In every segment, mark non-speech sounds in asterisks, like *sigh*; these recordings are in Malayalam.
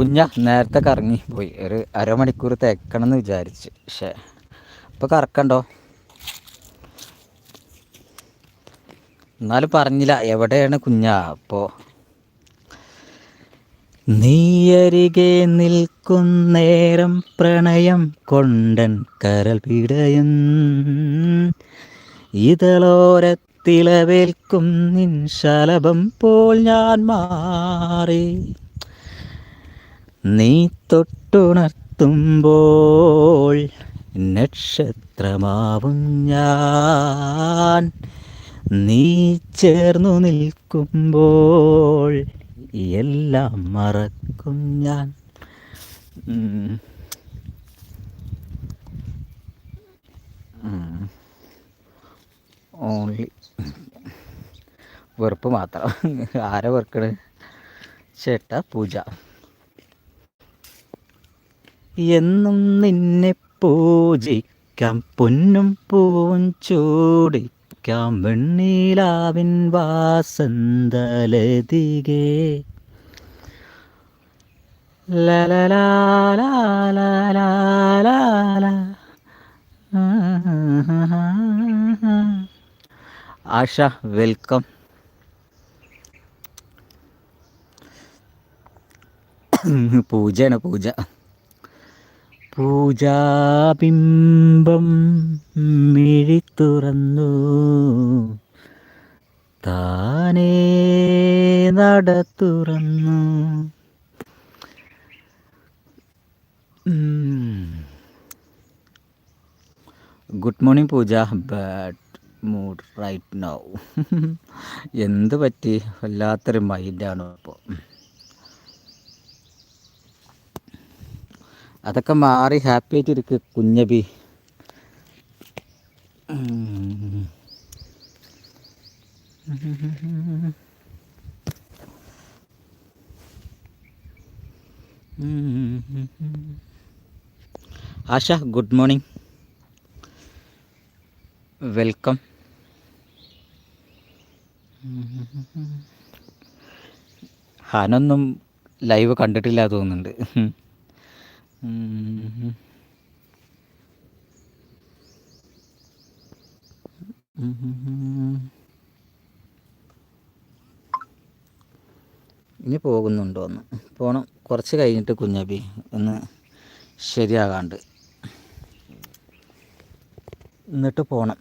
കുഞ്ഞ നേരത്തെ കറങ്ങി പോയി. ഒരു അരമണിക്കൂർ തേക്കണം എന്ന് വിചാരിച്ച്. പക്ഷേ ഇപ്പം കറക്കണ്ടോ? എന്നാലും പറഞ്ഞില്ല എവിടെയാണ് കുഞ്ഞ? അപ്പോൾ നീയരികെ നിൽക്കുന്നേരം പ്രണയം കൊണ്ടൻ കരൽ പിടയും ഇതളോരത്തിലവേൽക്കും നിൻ ശലഭം പോൽ ഞാൻ മാറി. നീ തൊട്ടുണർത്തുമ്പോൾ നക്ഷത്രമാവും ഞാൻ. നീ ചേർന്നു നിൽക്കുമ്പോൾ എല്ലാം മറക്കും ഞാൻ. ഓൺലി വെറുപ്പ് മാത്രം. ആരെ വെറുക്കണ്? ചേട്ട പൂജ. എന്നും നിന്നെ പൂജിക്കാം. പൊന്നും പൂവും ചൂടിക്കാം. വെണ്ണീലാവിൻ വാസന്തലതികേ. ആഷ വെൽക്കം. പൂജയാണ് പൂജ. പൂജാബിംബം മിഴി തുറന്നു. താനേ നട തുറന്നു. Good morning Pooja. Bad mood right now എന്ത് പറ്റി? വല്ലാത്തൊരു മൈൻഡാണ് ഇപ്പോൾ അതൊക്കെ മാറി ഹാപ്പി ആയിട്ട് ഇരിക്ക് കുഞ്ഞബി. ആശ ഗുഡ് മോർണിംഗ് വെൽക്കം ഹാനൊന്നും ലൈവ് കണ്ടിട്ടില്ല തോന്നുന്നുണ്ട്. ഇനി പോകുന്നുണ്ടോ ഒന്ന് പോണം. കുറച്ച് കഴിഞ്ഞിട്ട് കുഞ്ഞാബി ഒന്ന് ശരിയാകാണ്ട്. എന്നിട്ട് പോണം.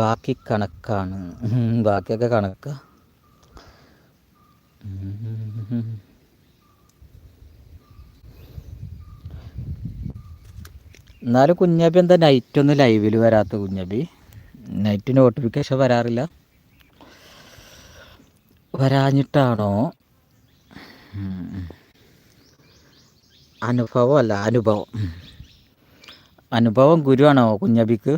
ബാക്കി കണക്കാണ്. ബാക്കിയൊക്കെ കണക്ക. എന്നാലും കുഞ്ഞാബി എന്താ നൈറ്റ് ഒന്നും ലൈവിൽ വരാത്ത കുഞ്ഞാബി? നൈറ്റ് നോട്ടിഫിക്കേഷൻ വരാറില്ല. വരാഞ്ഞിട്ടാണോ. അനുഭവമല്ല അനുഭവം അനുഭവം ഗുരുവാണോ കുഞ്ഞാബിക്ക്?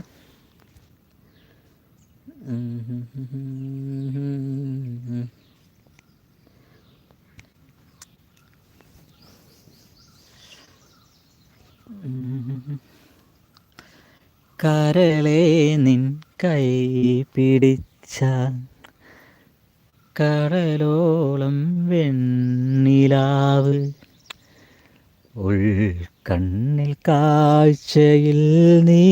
കരളെ നിൻ കൈ പിടിച്ച കടലോളം വെണ്ണിലാവ്. കണ്ണിൽ കാഴ്ചയിൽ നീ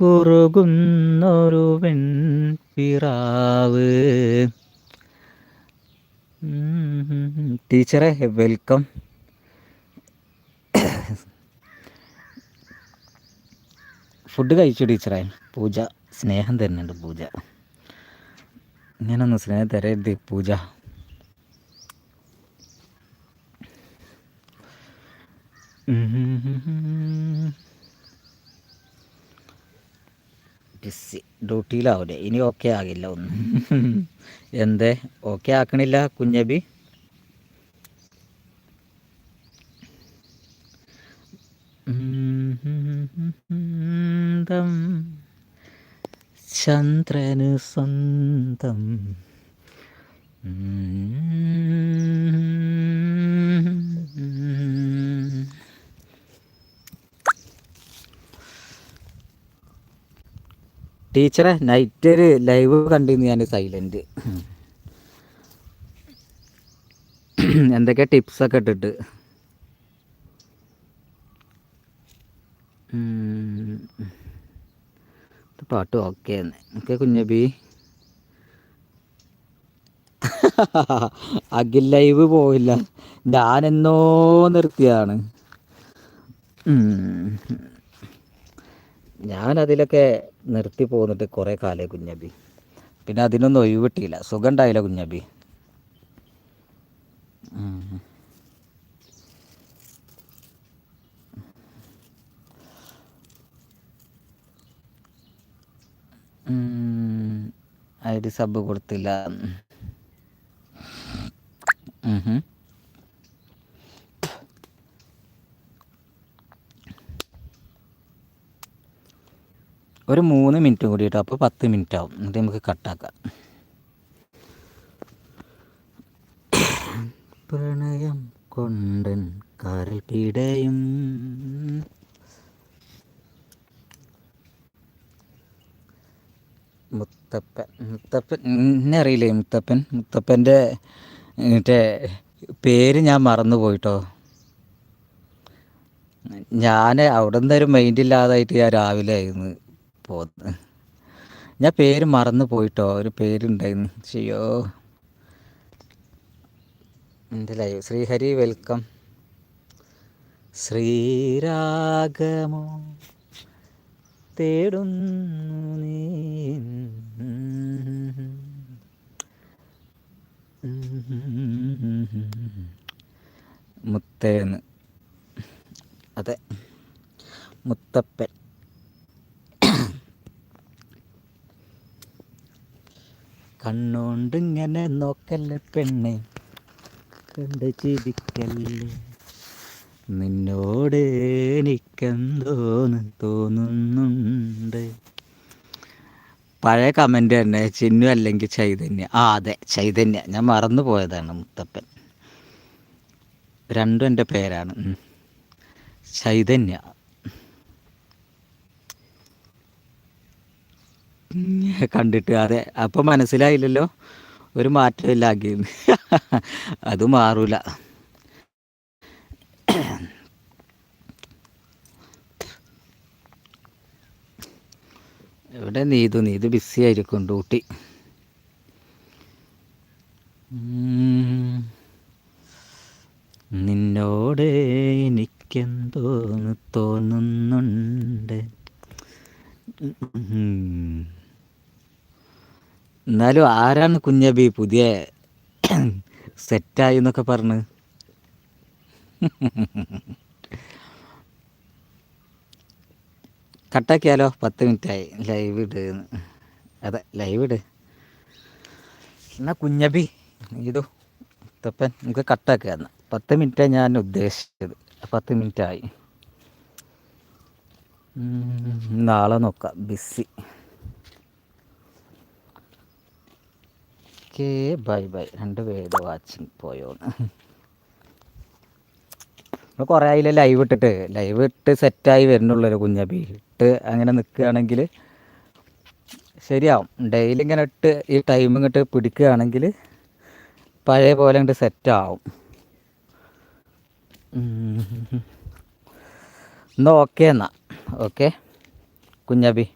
കുറുകുന്നൊരു വെൺപിറാവ്. ഉം. ടീച്ചറെ വെൽക്കം. ഫുഡ് കഴിച്ചു ടീച്ചറെ. പൂജ. സ്നേഹം തരുന്നുണ്ട് പൂജ. ഇങ്ങനൊന്നും സ്നേഹം തരരുത് പൂജ. ബിസി ഡ്യൂട്ടിയിലാവൂലേ ഇനി ഓക്കെ ആകില്ല ഒന്ന്. എന്തേ? ഓക്കെ ആക്കണില്ല കുഞ്ഞബി? സ്വന്തം ചന്ദ്രന് സ്വന്തം ടീച്ചറെ നൈറ്റ് ഒരു ലൈവ് കണ്ടിരുന്നു ഞാൻ സൈലന്റ് എന്തൊക്കെ ടിപ്സൊക്കെ ഇട്ടിട്ട്? പാട്ട് ഓക്കെ എന്ന് ഓക്കെ കുഞ്ഞബി. അഖിൽ ലൈവ് പോയില്ല. ഞാനെന്നോ നിർത്തിയാണ്. ഉം. ഞാനതിലൊക്കെ നിർത്തി പോന്നിട്ട് കുറേ കാലേ കുഞ്ഞബി. പിന്നെ അതിനൊന്നും ഒഴിവ് കിട്ടിയില്ല. സുഖം ഉണ്ടായില്ല കുഞ്ഞബി. ഐ ഡി സബ് കൊടുത്തില്ല. ഒരു മൂന്ന് മിനിറ്റ് കൂടി കേട്ടോ അപ്പോൾ പത്ത് മിനിറ്റ് ആവും എന്നിട്ട് നമുക്ക് കട്ടാക്കാം. പ്രണയം കൊണ്ടൻ കാറിൽ പിടയും. മുത്തപ്പൻ മുത്തപ്പൻ എന്നെ അറിയില്ലേ മുത്തപ്പൻ? മുത്തപ്പന്റെ മറ്റേ പേര് ഞാൻ മറന്നു പോയിട്ടോ. ഞാൻ അവിടെ നിന്നൊരു മൈൻഡ് ഇല്ലാതായിട്ട് ഞാൻ രാവിലെ ആയിരുന്നു. പോന്ന്. ഞാൻ പേര് മറന്നു പോയിട്ടോ ഒരു പേരുണ്ടായിരുന്നു. ചെയ്യോ ലൈവ്? ശ്രീഹരി വെൽക്കം. ശ്രീരാഗമോ തേടുന്നു നീ. മുത്തേന്ന്. അതെ. മുത്തപ്പൻ. കണ്ണോണ്ട് ഇങ്ങനെ നോക്കല്ലേ പെണ്ണെ? കണ്ട് ചിരിക്കല്ലേ? നിന്നോട് എനിക്കെന്തോന്ന് തോന്നുന്നുണ്ട്. പഴയ കമന്റ് തന്നെ ചിന്നു അല്ലെങ്കിൽ ചൈതന്യ. ആ അതെ ചൈതന്യ. ഞാൻ മറന്നു പോയതാണ് മുത്തപ്പൻ. രണ്ടും എന്റെ പേരാണ്. ചൈതന്യ. *laughs* കണ്ടിട്ട് അതെ. അപ്പം മനസ്സിലായില്ലല്ലോ. ഒരു മാറ്റമില്ല ആഗ്രഹം *laughs* അത് മാറൂല. എവിടെ നീതു? നീതു ബിസി ആയിരിക്കും. ഡ്യൂട്ടി ഉം. നിന്നോട് എനിക്കെന്തോന്ന് തോന്നുന്നുണ്ട് ഉം. എന്നാലും ആരാണ് കുഞ്ഞബി പുതിയ സെറ്റായി എന്നൊക്കെ പറഞ്ഞ്? കട്ടാക്കിയാലോ? പത്ത് മിനിറ്റായി. ലൈവ് ഇട്. അതെ ലൈവ് ഇട്. എന്നാ കുഞ്ഞബി ഇതോ തപ്പൻ നമുക്ക് കട്ടാക്കുക എന്നാൽ പത്ത് മിനിറ്റാണ് ഞാൻ ഉദ്ദേശിച്ചത്. പത്ത് മിനിറ്റായി. നാളെ നോക്കാം. ബിസി. Okay bye bye. രണ്ട് പേര് വാച്ചിങ് പോയോന്ന്. നമ്മൾ കുറേ ആയില്ല ലൈവ് ഇട്ടിട്ട്? ലൈവ് ഇട്ട് സെറ്റായി വരുന്നുള്ളൂ കുഞ്ഞബി ഇട്ട് അങ്ങനെ നിൽക്കുകയാണെങ്കിൽ ശരിയാവും. ഡെയിലി ഇങ്ങനെ ഇട്ട് ഈ ടൈം ഇങ്ങോട്ട് പിടിക്കുകയാണെങ്കിൽ പഴയ പോലെ ഇങ്ങോട്ട് സെറ്റാവും എന്നാൽ എന്നാ ഓക്കെ എന്നാൽ ഓക്കെ കുഞ്ഞാബി